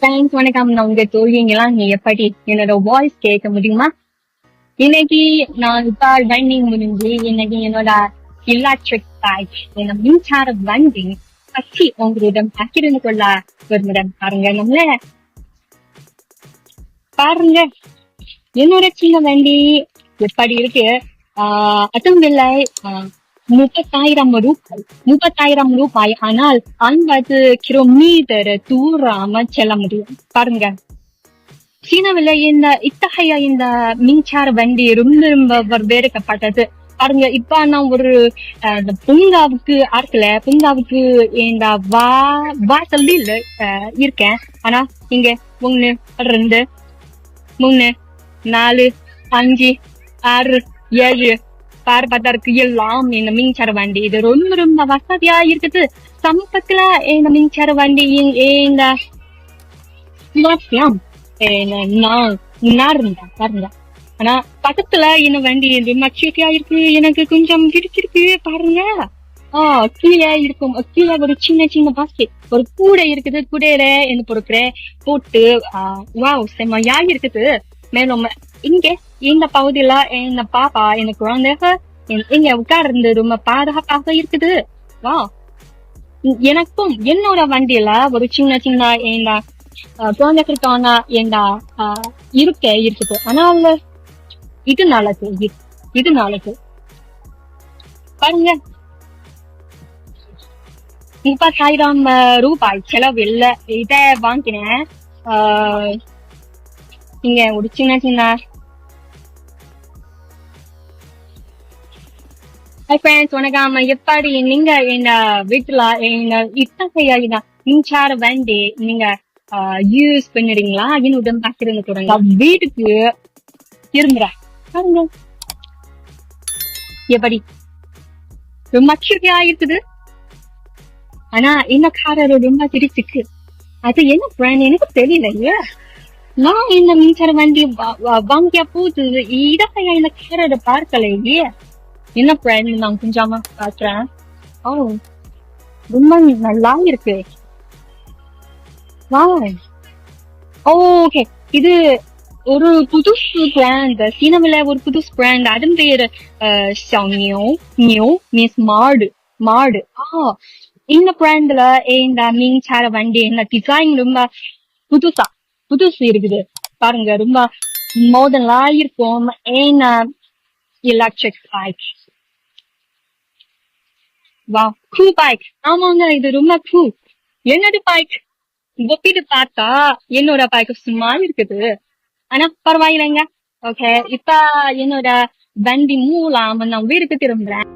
Thanks வணக்கம். நான் உங்க தோழிங்களா நீ எப்படி? என்னோட வாய்ஸ் கேட்க முடியுமா? இன்னைக்கு நான் இப்போ டைனிங் முடிஞ்சு இன்னைக்கு என்னோட எலக்ட்ரிக் பேக் என்ன மின்சார வண்டி பற்றி உங்களிடம் பகிர்ந்து கொள்ள விரும்புறேன் பாருங்க நம்மள. பாருங்க என்னோட சின்ன வண்டி எப்படி இருக்கு? ஆஹ் அதுவும் இல்லை. ஆஹ் முப்பத்தாயிரம் ரூபாய் முப்பத்தாயிரம் ரூபாய். ஆனால் ஐம்பது கிலோமீட்டர் தூரம் செல்ல முடியும். பாருங்க. சீனாவில இந்த இத்தகைய இந்த மின்சார வண்டி ரொம்ப ரொம்ப வரவேற்கப்பட்டது. பாருங்க இப்ப நான் ஒரு அஹ், இந்த பூங்காவுக்கு ஆர்க்கல பூங்காவுக்கு இந்த வா வாசலில் அஹ், இருக்கேன். ஆனா இங்க ஒண்ணு ரெண்டு மூணு நாலு அஞ்சு ஆறு ஏழு பார்ப்பதற்கு எல்லாம் இந்த மின்சார வண்டி இது ரொம்ப ரொம்ப வசதியா இருக்குது சமீபத்துல இந்த மின்சார வண்டி இந்த நான் உணர்ந்தேன் பாருங்க ஆனா பக்கத்துல இந்த வண்டி ரொம்ப சீட்டியா இருக்கு எனக்கு கொஞ்சம் பிடிச்சிருக்கு பாருங்க. ஆஹ் கீழே இருக்கும் கீழே ஒரு சின்ன சின்ன பாஸ்கெட் ஒரு கூடை இருக்குது கூடையில என்ன பொறுக்கிறேன் போட்டு ஆஹ் வாவ் செம்மையா இருக்குது மேலும் இங்க இந்த பகுதியில இந்த பாப்பா இந்த குழந்தைக இங்க உட்கார்ந்து ரொம்ப பாதுகாப்பாக இருக்குது. வா. எனக்கும் என்னோட வண்டியில ஒரு சின்ன சின்ன இந்த அஹ், குழந்தைகளுக்கான இந்த இருக்கை இருக்குது. ஆனால் இது நல்லது. இது- இது நல்லது. பாருங்க. முப்பத்தாயிரம் அஹ், ரூபாய் செலவில் இதை வாங்கினேன். ஆஹ், இங்க ஒரு சின்ன சின்ன ஹாய் ஃப்ரெண்ட்ஸ் வணக்கம். எப்படி நீங்க இந்த வீட்டுல இந்த இத்தகைய மின்சார வண்டி நீங்க யூஸ் என்னுடன் பகிர்ந்து கொடுங்க வீட்டுக்கு திரும்புறேன் பாருங்க. எப்படி? ரொம்ப கிருப்பியா இருக்குது. ஆனா இந்த காரர் ரொம்ப பிடிச்சிருக்கு அது என்ன பிராண்ட் எனக்கு தெரியலையே நான் இந்த மின்சார வண்டி வாங்கிய போது இடத்தையா இந்த காரரை பார்க்கலையே. என்ன ஃப்ரெண்ட் நான் கொஞ்சமா பாக்குறேன் ஓ ரொம்ப நல்லா இருக்கு. வா ஓகே இது ஒரு புதுசு பிராண்ட் சீனாவில ஒரு புதுசு பிராண்ட் அதன் பேர் அஹ், xiaoniu நியூ மீன்ஸ் மாடு மாடு. ஆ இந்த பிராண்ட்ல இந்த மின்சார வண்டி இந்த டிசைன் ரொம்ப புதுசா புதுசு இருக்குது. பாருங்க ரொம்ப மோதலா இருக்கும். ஏன்னா எலக்ட்ரிக் பைக் வா கூ பைக் ஆமாங்க இது ரொம்ப கூ என்னது பைக் ஒப்பிட்டு பார்த்தா என்னோட பைக் சும்மா இருக்குது. ஆனா பரவாயில்லைங்க. ஓகே இப்ப என்னோட வண்டி மூலம் நான் வீட்டுக்கு திரும்புறேன்.